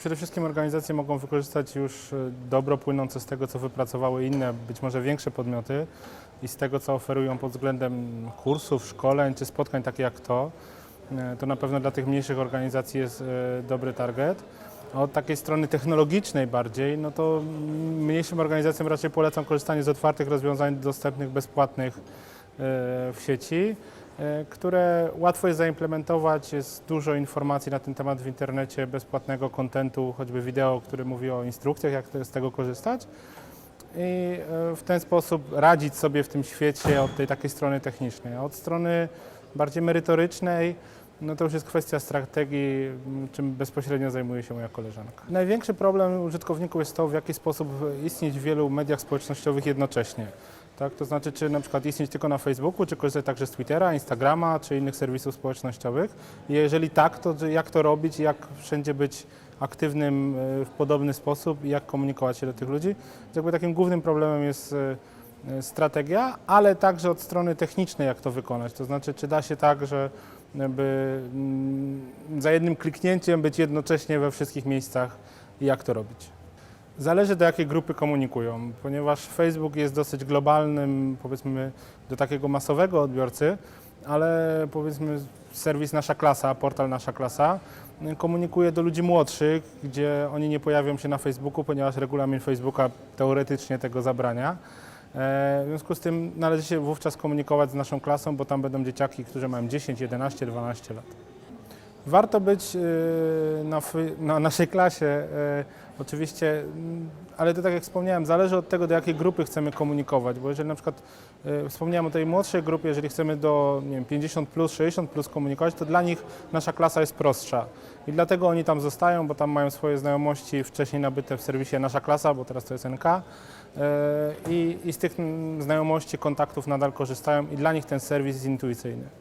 przede wszystkim organizacje mogą wykorzystać już e, dobro płynące z tego, co wypracowały inne, być może większe podmioty i z tego, co oferują pod względem kursów, szkoleń czy spotkań takie jak to. E, To na pewno dla tych mniejszych organizacji jest e, dobry target. A od takiej strony technologicznej bardziej, no to mniejszym organizacjom raczej polecam korzystanie z otwartych rozwiązań dostępnych, bezpłatnych w sieci, które łatwo jest zaimplementować. Jest dużo informacji na ten temat w internecie, bezpłatnego kontentu, choćby wideo, który mówi o instrukcjach, jak z tego korzystać. I e, w ten sposób radzić sobie w tym świecie od tej takiej strony technicznej. A od strony bardziej merytorycznej, no to już jest kwestia strategii, czym bezpośrednio zajmuje się moja koleżanka. Największy problem użytkowników jest to, w jaki sposób istnieć w wielu mediach społecznościowych jednocześnie. Tak? To znaczy, czy na przykład istnieć tylko na Facebooku, czy korzystać także z Twittera, Instagrama, czy innych serwisów społecznościowych. Jeżeli tak, to jak to robić jak wszędzie być aktywnym e, w podobny sposób i jak komunikować się do tych ludzi. Jakby takim głównym problemem jest e, e, strategia, ale także od strony technicznej, jak to wykonać. To znaczy, czy da się tak, że by mm, za jednym kliknięciem być jednocześnie we wszystkich miejscach i jak to robić. Zależy do jakiej grupy komunikują, ponieważ Facebook jest dosyć globalnym, powiedzmy, do takiego masowego odbiorcy, ale powiedzmy serwis Nasza Klasa, portal Nasza Klasa y, komunikuje do ludzi młodszych, gdzie oni nie pojawią się na Facebooku, ponieważ regulamin Facebooka teoretycznie tego zabrania. E, W związku z tym należy się wówczas komunikować z naszą klasą, bo tam będą dzieciaki, którzy mają 10, 11, 12 lat. Warto być y, na, na naszej klasie, y, oczywiście, mm, ale to tak jak wspomniałem, zależy od tego, do jakiej grupy chcemy komunikować, bo jeżeli na przykład y, wspomniałem o tej młodszej grupie, jeżeli chcemy do nie wiem, 50 plus, 60 plus komunikować, to dla nich nasza klasa jest prostsza. I dlatego oni tam zostają, bo tam mają swoje znajomości wcześniej nabyte w serwisie Nasza Klasa, bo teraz to jest NK. I, I z tych mm, znajomości, kontaktów nadal korzystają i dla nich ten serwis jest intuicyjny.